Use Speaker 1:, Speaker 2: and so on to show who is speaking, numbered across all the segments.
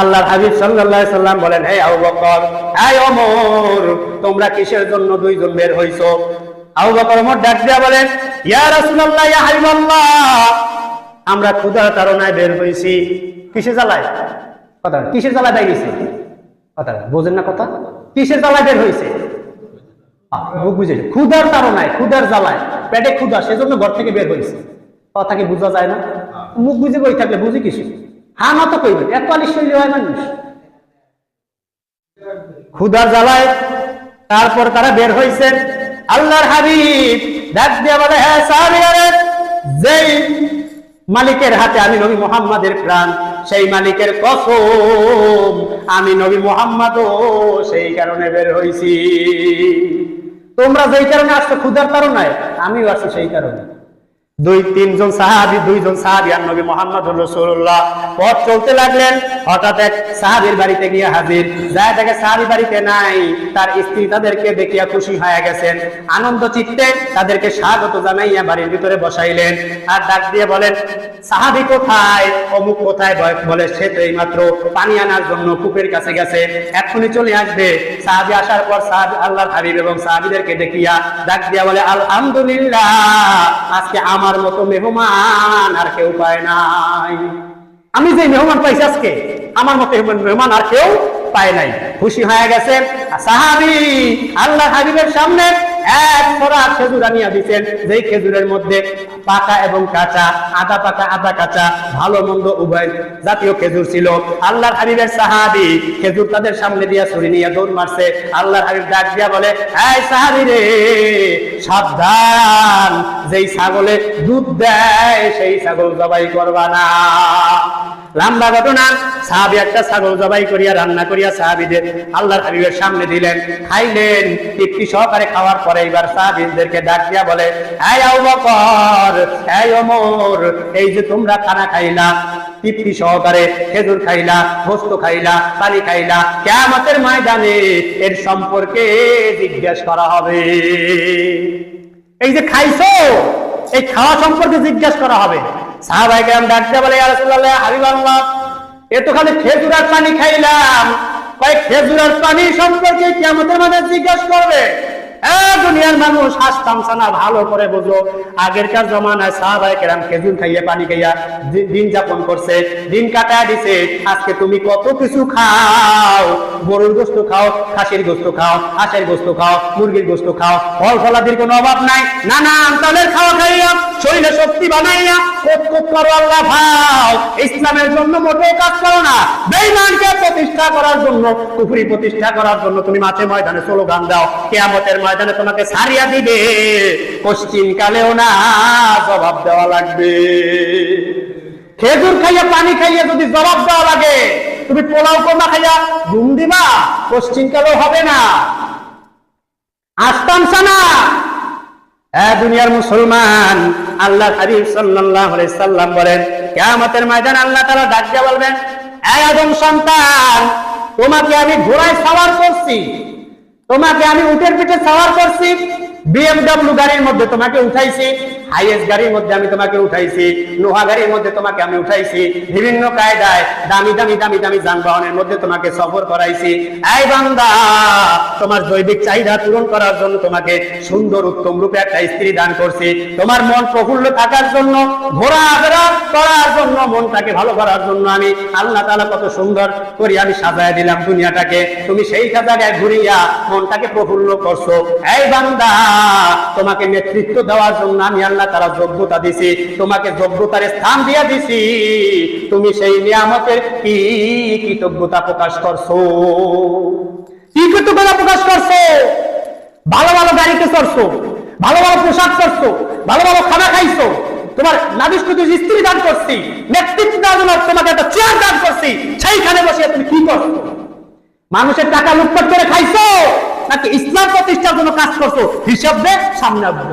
Speaker 1: আল্লাহর হাবিব সাল্লাল্লাহু সাল্লাম বলেন, হে আবু বকর, হে ওমর, তোমরা কিসের জন্য দুইজন বের হইছো? আবু বকর ওমর ডাক দিয়া বলেন, ইয়া রাসূলুল্লাহ, ইয়া হাবিবাল্লাহ, আমরা ক্ষুধার তাড়নায় বের হইছি। কিসের জ্বালায়? কথা কিসের জ্বালায় বের গেছি কথা বোঝেন না কথা? কিসের জ্বালায় বের হইছে? বুঝে ক্ষুধার তাড়নায়, ক্ষুধার জ্বালায়, পেটে ক্ষুধা, সেজন্য ঘর থেকে বের হয়েছে কথা কি বোঝা যায় না? মুখ বুঝে বই থাকলে বুঝি কিছু? হা না তো কইবে এত আলিশ হয় মানুষ। জ্বালায়, তারপর তারা বের হয়েছেন আল্লাহর হাবিব ডাক দিয়া বলে হ্যাঁ সাহাবিয়ারে, যেই মালিকের হাতে আমি নবী মোহাম্মদের প্রাণ, সেই মালিকের কসম আমি নবী মোহাম্মদও সেই কারণে বের হইছি। তোমরা যেই কারণে আসছো, ক্ষুধার কারণে আমিও আসছি সেই কারণে। দুই, তিনজন সাহাবি, দুইজন সাহাবি আর নবী মোহাম্মদ রসুল্লাহ পথ চলতে লাগলেন, হঠাৎ এক সাহাবির বাড়িতে গিয়ে হাজির। যায় দেখে সাহাবি বাড়িতে নাই, তার স্ত্রী তাদেরকে দেখিয়া খুশি হয়ে গেছেন। আনন্দ চিত্তে তাদেরকে স্বাগত জানাইয়া বাড়ির ভিতরে বসাইলেন। আর ডাক দিয়ে বলেন, সাহাবি কোথায়? অমুক কোথায়? বলে, সে তো এইমাত্র পানি আনার জন্য কূপের কাছে গেছে। এক্ষুনি চলে আসবে। সাহাবি আসার পর সাহাবি, আল্লাহর হাবিব এবং সাহাবিদেরকে দেখিয়া ডাক দিয়া বলে, আলহামদুলিল্লাহ, আজকে আমার মতো মেহমান আর কেউ পায় নাই। আমি যে মেহমান পাইছি আজকে, আমার মতো মেহমান আর কেউ পায় নাই। খুশি হয়ে গেছে সাহাবি, আল্লাহ হাবিবের সামনে এক ছড়া খেজুর আনিয়া দিচ্ছেন যেই খেজুরের মধ্যে পাকা এবং কাঁচা, আদা পাকা, আদা কাঁচা, ভালো মন্দ উভয় জাতীয় খেজুর ছিল। আল্লাহর হাবিবের সাহাবি খেজুর তাদের সামনে ছুরি নিয়ে দৌড় মারছে। আল্লাহর হাবিব ডাক দিয়া বলে সাহাবি রে, সাবধান। যেই ছাগলে দুধ দেয়, সেই ছাগল জবাই করবা না। লম্বা ঘটনা। সাহাবি একটা ছাগল জবাই করিয়া, রান্না করিয়া সাহাবিদের আল্লাহর হাবিবের সামনে দিলেন। খাইলেন, তৃপ্তি সহকারে খাওয়ার পরে এবার সাহাবিদেরকে ডাক দিয়া বলে, এই বকর, এই ওমর, এই যে তোমরা খানা খাইলা তৃপ্তি সহকারে খেজুর খাইলা গোস্ত খাইলা পানি খাইলা কেমতের ময়দানে এর সম্পর্কে জিজ্ঞেস করা হবে। এই যে খাইছো, এই খাওয়া সম্পর্কে জিজ্ঞাসা করা হবে। সাহাবাই গ্রাম ডাকতে বলে হাবিবাল্লাহ এ তো খালি খেজুর পানি খাইলাম কয় খেজুর পানি সম্পর্কে কিয়ামতের মাঝে জিজ্ঞাসা করবে? দুনিয়ার মানুষ ভালো করে আগেরকার জমানায় সাহাবাই কেরাম খেজুর পানি খাইয়া দিন যাপন করছে, দিন দিছে। আজকে তুমি কত কিছু খাও? গরুর গোস্ত খাও, খাসির গোস্ত খাও, হাঁসের গোস্ত খাও, মুরগির গোস্ত খাও। ফল ফলাদির কোনো অভাব নাই। নানা খাওয়া খাইয়া, শরীরে শক্তি বানাইয়া, কোপ কোপ করো আল্লাহ ভাও। ইসলামের জন্য মোটেও কাজ করো না। বেঈমানকে প্রতিষ্ঠা করার জন্য, কুফরি প্রতিষ্ঠা করার জন্য তুমি মাঠে ময়দানে স্লোগান দাও। কেয়ামতের ময়দানে তোমাকে সারিয়া দিবে। পশ্চিম কালেও না জবাব দেওয়া লাগবে। খেজুর খাইয়া, পানি খাইয়া যদি জবাব দেওয়া লাগে, তুমি পোলাও কোমা খাইয়া ঘুম দিবা, পশ্চিম কালেও হবে না। আসতাম সানা। দুনিয়ার মুসলমান, আল্লাহ হাবিব সাল্লাম বলেন, কিয়ামতের ময়দান আল্লাহ তাআলা ডাক দিয়ে বলবেন এই আদম সন্তান, তোমাকে আমি ঘোড়ায় সওয়ার করছি। তোমাকে আমি উঠের পিঠে সওয়ার করছি বিএমডব্লিউ গাড়ির মধ্যে তোমাকে উঠাইছি। হাইএস গাড়ির মধ্যে আমি তোমাকে উঠাইছি, লোহা গাড়ির মধ্যে তোমাকে আমি উঠাইছি, বিভিন্ন কায়দায় দামি দামি দামি দামি যানবাহনের মধ্যে তোমাকে সফর করাইছি। এই বান্দা, তোমার জৈবিক চাহিদা পূরণ করার জন্য তোমাকে সুন্দর, উত্তম রূপে একটা স্ত্রী দান করছি। তোমার মন প্রফুল্ল থাকার জন্য, ঘোরা ঘোরাফেরা করার জন্য, মনটাকে ভালো করার জন্য আমি আল্লাহ তাআলা কত সুন্দর করে আমি সাজায় দিলাম দুনিয়াটাকে। তুমি সেই জায়গায় ঘুরিয়া মনটাকে প্রফুল্ল করছ। এই বান্দা, তোমাকে নেতৃত্ব দেওয়ার জন্য আমি আল্লাহ তারা যোগ্যতা দিছি, তোমাকে যোগ্যতার স্থান দিয়া দিছি। তুমি সেই নিয়ামতের কি কৃতজ্ঞতা প্রকাশ করছ? কি কৃতজ্ঞতা প্রকাশ করছ? ভালো ভালো গাড়িতে চড়ছো, ভালো ভালো পোশাক করছ ভালো ভালো খানা খাইছো, তোমার নাবিষ্কৃত স্ত্রী দান করছি, নেতৃত্ব তোমাকে একটা চেয়ার দান করছি, সেইখানে বসে তুমি কি করছ? মানুষের টাকা লুটপাট করে খাইছো, নাকি ইসলাম প্রতিষ্ঠার জন্য কাজ করছ? হিসাব দে, সামনে আসব।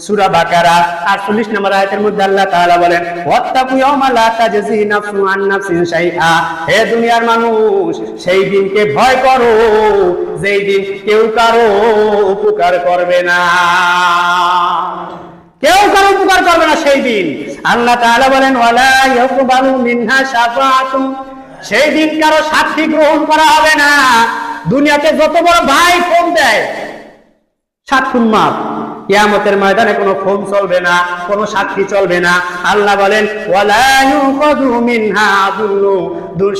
Speaker 1: সূরা বাকারা 48 নম্বর আয়াতের মধ্যে আল্লাহ তাআলা বলেন হে দুনিয়ার মানুষ, সেই দিনকে ভয় করো, যেই দিন কেউ কারও উপকার করবে না। কেউ কারও উপকার করবে না সেই দিন। আল্লাহ তাআলা বলেন মিনহা শাফাআতুন। সেই দিন কারও সাক্ষী গ্রহণ করা হবে না। দুনিয়াতে যত বড় ভাই ফোন দেয় সাক্ষুন মাপ। কিয়ামতের ময়দানে কোনো ফোন চলবে না, কোনো সাক্ষী চলবে না। আল্লাহ বলেন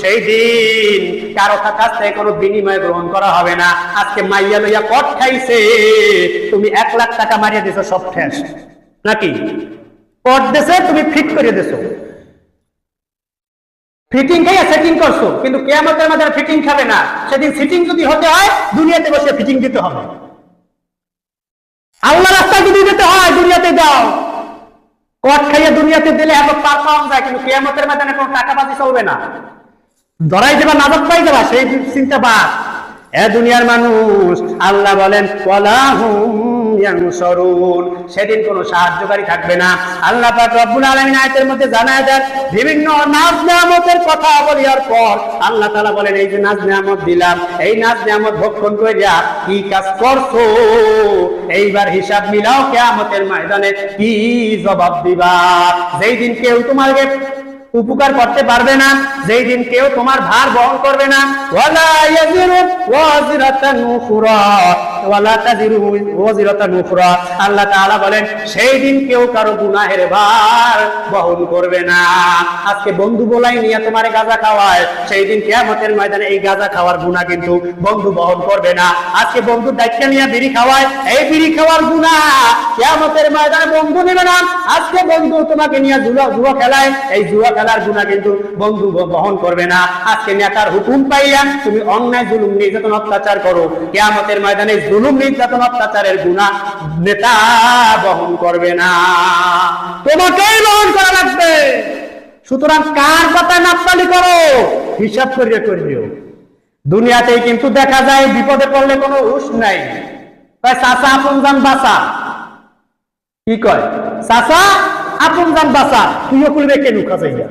Speaker 1: সেই দিন কারও কাছ থেকে কোনো বিনিময় গ্রহণ করা হবে না। আজকে মাইয়া লইয়া কট খাইছে, তুমি এক লাখ টাকা মারিয়া দিছো, সব ঠেস। নাকি? কট দেছে, তুমি ফিট করে দিছো। ফিটিং খাইয়া সেটিং করছ, কিন্তু কেয়ামতের মাঝে ফিটিং খাবে না। সেদিন সিটিং যদি হতে হয়, দুনিয়াতে বসে ফিটিং দিতে হবে। আল্লাহ রাস্তা যদি যেতে হয়, দুনিয়াতে যাও। কট খাইয়া দুনিয়াতে দিলে এত পার পাওয়া যায়, কিন্তু কেয়ামতের ময়দানে কোনো টাকা পাতি চলবে না। ধরাই যাবা নাজক পাই যাবা, সেই চিন্তা বাদ। এ দুনিয়ার মানুষ, আল্লাহ বলেন, ওয়ালাহুম ইয়ানসুরুন। সেদিন কোনো সাহায্যকারী থাকবে না। আল্লাহ পাক রব্বুল আলামিন আয়াতের মধ্যে জানায় দেন, বিভিন্ন নাজ নিয়ামতের কথা বলিয়ার পর আল্লাহ তাআলা বলেন, এই যে নাজ নিয়ামত দিলাম, এই নাজ নিয়ামত ভক্ষণ করিয়া কি কাজ করছ? এইবার হিসাব মিলাও কিয়ামতের ময়দানে, কি জবাব দিবা? যেই দিন কেউ তোমাকে উপকার করতে পারবে না, যেই দিন কেউ তোমার ভার বহন করবে না ওয়ালা তাজিরু ওয়াজিরাতান উখরা। আল্লাহ তাআলা বলেন, সেই দিন কেউ কারও গুনাহের ভার বহন করবে না। আজকে বন্ধু বলাই নিয়ে তোমারে গাঁজা খাওয়ায়, সেই দিন কিয়ামতের ময়দানে এই গাঁজা খাওয়ার গুনাহ কিন্তু বন্ধু বহন করবে না। আজকে বন্ধু নিয়ে বিড়ি খাওয়ায়, এই বিড়ি খাওয়ার গুনাহ কিয়ামতের ময়দানে বন্ধু নেবে না। আজকে বন্ধু তোমাকে নিয়ে জুয়া জুয়া খেলায়, এই জুয়া খেলার গুণা কিন্তু বন্ধু বহন করবে না। আজকে নেতার হুকুম পাইয়া তুমি অন্যায় জুলুম, নির্যাতন, অত্যাচার করো। কেয়ামতের ময়দানে জুলুম নির্যাতন অত্যাচারের গুণা নেতা বহন করবে না। তোমাকেই বহন করা লাগবে। সুতরাং কার কথা নাপতালি করো? হিসাব করিয়ে করিও। দুনিয়াতেই কিন্তু দেখা যায় বিপদে পড়লে কোনো হুশ নাই। চাচা, আপন যান বাসা কি কয়, চাচা, আপন যান বাসা তুইও খুলবে কেন, খাজাইয়া?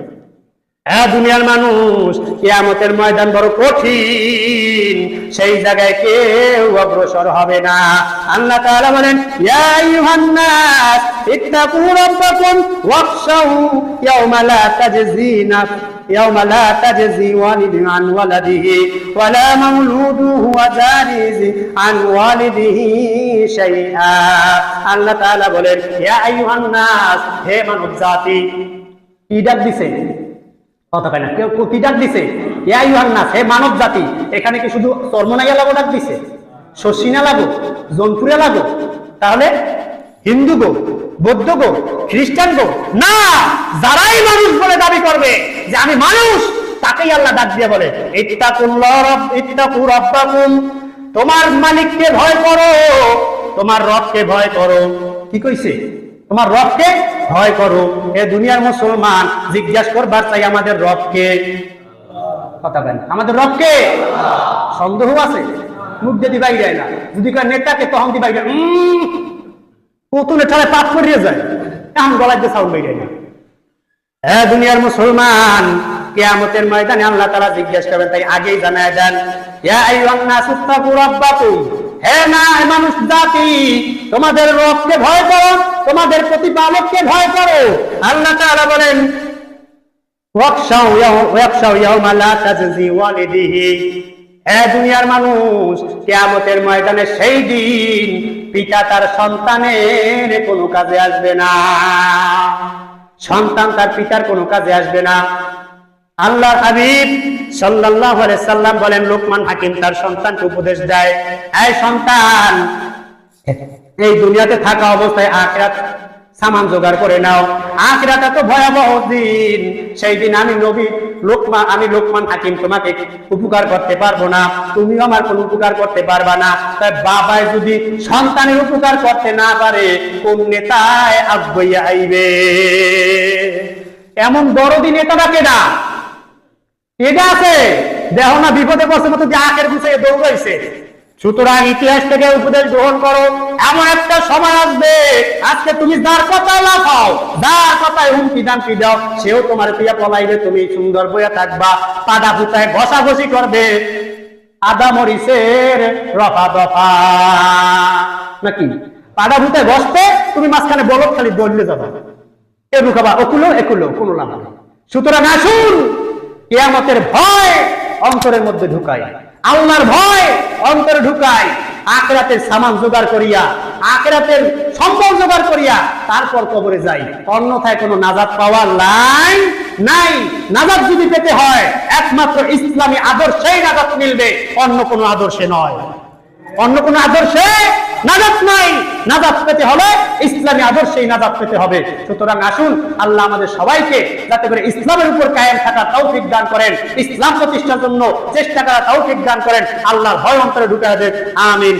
Speaker 1: হ্যাঁ দুনিয়ার মানুষ, কেয়ামতের ময়দান বড় কঠিন। সেই জায়গায় কেউ অগ্রসর হবে না। আল্লাহ তাআলা বলেন, ইয়া ইউহান্নাস ইত্তাকু রাব্বাকুম ওয়াখশাউ ইয়াওমা লা তাজজি তাজজি ওয়ালিদুন আন ওয়ালাদিহি, ওয়া লা মাউলুদুন জারিজি আন ওয়ালিদিহি শাইআ। আল্লাহ তাআলা বলেন, ইয়া হে মানব জাতি কি ডাক দিছে? কথা কয় না, কেউ কি ডাক দিছে আইয়ুহান নাস, হে মানব জাতি, এখানে কি শুধু চর্মনাইয়া লাগো ডাক দিছে? শশিনা লাগো জনপুরে লাগো? তাহলে হিন্দু গো, বৌদ্ধ গো, খ্রিস্টান গো, না, যারাই মানুষ বলে দাবি করবে যে আমি মানুষ, তাকেই আল্লাহ ডাক দিয়ে বলে তোমার মালিককে ভয় করো, তোমার রবকে ভয় করো। কি কইছে? তোমার রবকে ভয় করো। এ দুনিয়ার মুসলমান জিজ্ঞাসা করবার চাই আমাদের রবকে। কথা বলেন। আমাদের রবকে? সন্দেহ আছে? মুখ দিয়ে দিবাই যায় না। যদি কার নেতাকে তখন দিবাই যায় উম, পুতুলে ঠালে পাপ করিয়ে যায় এখন গলায় দিয়ে সাউন্ড বেরিয়ে যায়। হ্যাঁ দুনিয়ার মুসলমান কিয়ামতের ময়দানে আল্লাহ তারা জিজ্ঞেস করবেন তাই আগেই জানায় দেন হে না মানুষ জাতি তোমাদের রবকে ভয় করো। তোমাদের প্রতিপালককে ভয় করো। আল্লাহ তাআলা বলেন দুনিয়ার মানুষ কিয়ামতের ময়দানে সেই দিন পিতা তার সন্তানের কোনো কাজে আসবে না। সন্তান তার পিতার কোনো কাজে আসবে না। আল্লাহ হাবিব সাল্লাল্লাহু আলাইহি সাল্লাম বলেন লোকমান হাকিম তার সন্তানকে উপদেশ দেয় এই সন্তান এই দুনিয়াতে থাকা অবস্থায় আখরাত সামান জোগাড় করে নাও। আখরাত এত ভয়াবহ দিন। সেই দিন আমি নবী লোকমান আমি লোকমান হাকিম তোমাকে উপকার করতে পারব না। তুমিও আমার কোনো উপকার করতে পারবা না। তাই বাবায় যদি সন্তানের উপকার করতে না পারে, কোন নেতায় আগ্রহী আইবে? এমন দিন নেতারা কেনা এটা আছে? দেহ না বিপদে পড়ছে, মতো যে আখের গুছিয়ে দৌড়াইছে। সুতরাং ইতিহাস থেকে উপদেশ গ্রহণ করো। এমন একটা সময় আসবে, আজকে তুমি যার কথা লাফাও, যার কথায় হুমকি দামকি দাও, সেও তোমার পিয়া পলাইবে, তুমি সুন্দর বইয়া থাকবা, পাদা ফুটায় ঘষাঘষি করবে। আদা মরিচের রফা দফা। নাকি? পাদা ফুটায় বসতে তুমি মাঝখানে বলো খালি দৌড়লে যাবা। এ রুখাবা ওকুলো একুলো, কোনো লাভ সুতরাং আসুন, কিয়ামতের ভয় অন্তরের মধ্যে ঢুকাই। আল্লাহর ভয় অন্তরে ঢুকায়, আখরাতের সামান জোগাড় করিয়া, আখরাতের সম্পদ জোগাড় করিয়া তারপর কবরে যাই। অন্যথায় কোনো নাজাদ পাওয়ার নাই নাই। নাজাদ যদি পেতে হয়, একমাত্র ইসলামী আদর্শেই নাজাদ মিলবে, অন্য কোনো আদর্শে নয়। অন্য কোন আদর্শে নাজাত নাই। নাজাত পেতে হলে ইসলামী আদর্শেই নাজাত পেতে হবে। সুতরাং আসুন, আল্লাহ আমাদের সবাইকে যাতে করে ইসলামের উপর কায়েম থাকা তৌফিক দান করেন, ইসলাম প্রতিষ্ঠার জন্য চেষ্টা করা তৌফিক দান করেন, আল্লাহর ভয় অন্তরে ঢুকে দেন। আমিন।